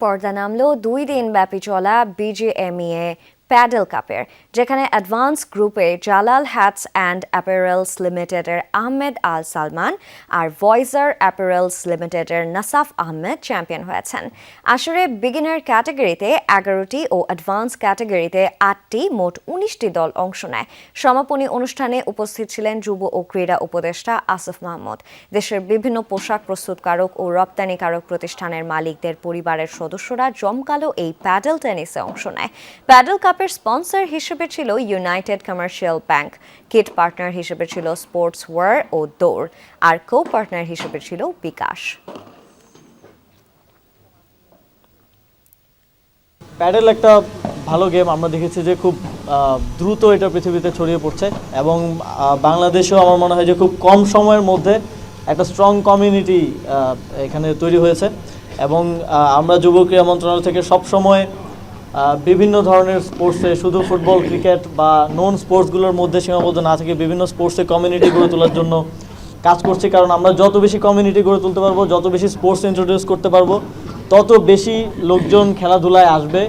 পর্দা নামলো দুই দিন ব্যাপী চলা বিজিএমইএ প্যাডেল কাপের যেখানে অ্যাডভান্স গ্রুপে জালাল হ্যাটস অ্যান্ড অ্যাপারেলস লিমিটেডের আহমেদ আল সালমান আর ভয়েজার অ্যাপারেলস লিমিটেডের নাসাফ আহমেদ চ্যাম্পিয়ন হয়েছেন। আসরে বিগিনার ক্যাটাগরিতে এগারোটি ও অ্যাডভান্স ক্যাটাগরিতে আটটি মোট উনিশটি দল অংশ নেয়। সমাপনী অনুষ্ঠানে উপস্থিত ছিলেন যুব ও ক্রীড়া উপদেষ্টা আসিফ মাহমুদ। দেশের বিভিন্ন পোশাক প্রস্তুতকারক ও রপ্তানিকারক প্রতিষ্ঠানের মালিকদের পরিবারের সদস্যরা জমকালো এই প্যাডেল টেনিসে অংশ নেয়। প্যাডেল কাপের স্পন্সর হিসেবে ছিল United Commercial Bank. Kit partner হিসেবে ছিল স্পোর্টস ওয়ার ও দৌড়। আর কো পার্টনার হিসেবে ছিল বিকাশ। প্যাডেল একটা ভালো গেম। আমরা দেখেছি যে খুব দ্রুত এটা পৃথিবীতে ছড়িয়ে পড়ছে এবং বাংলাদেশেও আমার মনে হয় যে খুব কম সময়ের মধ্যে একটা স্ট্রং কমিউনিটি এখানে তৈরি হয়েছে। এবং আমরা যুব ক্রীড়া মন্ত্রণালয় থেকে সব সময় বিভিন্ন ধরনের স্পোর্টসে শুধু ফুটবল ক্রিকেট বা নন স্পোর্টসগুলোর মধ্যে সীমাবদ্ধ না থেকে বিভিন্ন স্পোর্টসে কমিউনিটি গড়ে তোলার জন্য কাজ করছি। কারণ আমরা যত বেশি কমিউনিটি গড়ে তুলতে পারব, যত বেশি স্পোর্টস ইন্ট্রোডিউস করতে পারব, তত বেশি লোকজন খেলাধুলায় আসবে।